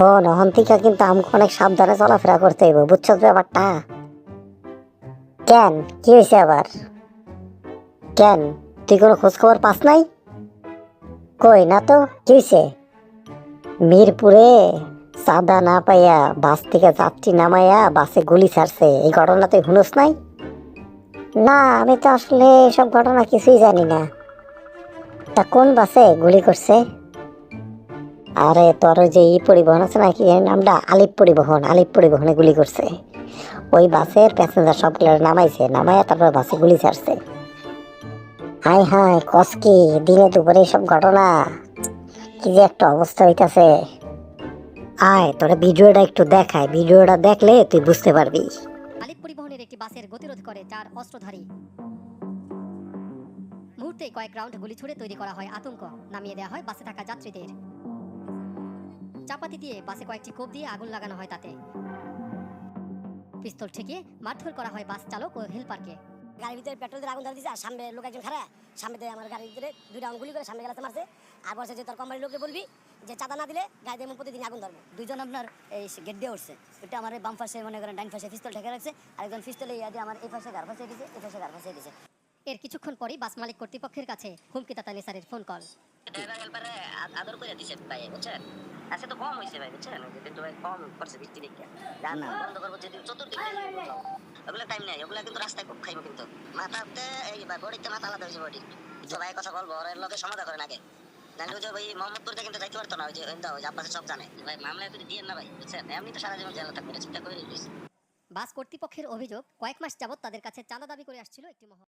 হন হন থেকে কিন্তু আমাকে অনেক সাবধানে চলাফেরা করতে হইব, বুঝছ ব্যাপারটা? কেন? কি হয়েছে আবার? কেন? তুই কোনো খোঁজ খবর পাস নাই? কই না তো, কি হয়েছে মিরপুরে চাঁদা না পাইয়া বাস থেকে যাত্রী নামাইয়া বাসে গুলি ছাড়ছে, এই ঘটনা তুই শুনোস নাই? না, আমি তো আসলে এসব ঘটনা কিছুই জানি না। তা কোন বাসে গুলি করছে? আরে তোর যে ই পরিবহন আছে নাকি নামটা? আলিপ পরিবহন, আলিপ পরিবহনে গুলি করছে। ওই বাসের প্যাসেঞ্জার সবগুলো নামাইছে, নামাইয়া তারপর বাসে গুলি ছাড়ছে। হাই হাই কসকি দিনে দুপুরে সব ঘটনা? কি যে একটা অবস্থা হইতাছে। আয়, তোরা ভিডিওটা একটু দেখায় ভিডিওটা দেখলে তুই বুঝতে পারবি। আলিপ পরিবহনের একটি বাসের গতিরোধ করে চার অস্ত্রধারী। মুহূর্তে কয়েক রাউন্ড গুলি ছুড়ে তৈরি করা হয় আতঙ্ক। নামিয়ে দেওয়া হয় বাসে থাকা যাত্রীদের। চাপাতি দিয়ে বাসে কয়েকটি কোপ দিয়ে আগুন লাগানো হয় তাতে। পিস্তল ঠেকিয়ে মারধর করা হয় বাস চালক ও হেলপারকে। গাড়ির ভিতরে পেট্রোল দিয়ে আগুন ধরে দিছে, আর সামনে লোক একজন খারা সামনে দিয়ে আমার গাড়ির ভিতরে দুইটা গুলি করে সামনে গেলাতে মারছে। আর বলছে যে, তোর কোম্পানির লোককে বলবি যে, চাঁদা না দিলে গাড়ি দিয়ে প্রতিদিন আগুন ধরবো। দুইজন আপনার এই গেট দিয়ে উঠছে। এটা আমার বাম পাশে মনে করেন ডাইন পাশে পিস্তল ঠেকে রাখছে। আর একজন পিস্তলে দিয়ে আমার এই পাশে, গার ফাঁসিয়ে দিছে এই পাশে গার ফাঁসিয়ে দিছে এর কিছুক্ষণ পরই বাস মালিক কর্তৃপক্ষের কাছে হুমকিদাতা নেসারের ফোন কল। আদর করে দিছে ভাই বুঝছেন? আজকে তো কম হয়েছে ভাই বুঝছেন? ওই যে কিন্তু ভাই কম করছে বৃষ্টি দেখে। জান বন্ধ করব যদি চতুর্দিকে ওগুলো টাইম নেই ওগুলো কিন্তু রাস্তায় খুব খাইবো কিন্তু। মাথাতে এই বডিতে মাথা আলাদা হয়েছে বডি। তো কথা বলব ওর লগে সমাধান করেন আগে। নাহলে যে ওই মোহাম্মদপুরতে কিন্তু যাইতে পারতো না ওই যে ওই ওই সব জানে। ভাই মামলা যদি দিয়ে না ভাই বুঝছেন? এমনি তো সারা জীবন জেলে থাকবে চিন্তা করে বাস কর্তৃপক্ষের অভিযোগ কয়েক মাস যাবত তাদের কাছে চাঁদা দাবি করে আসছিল একটি মহল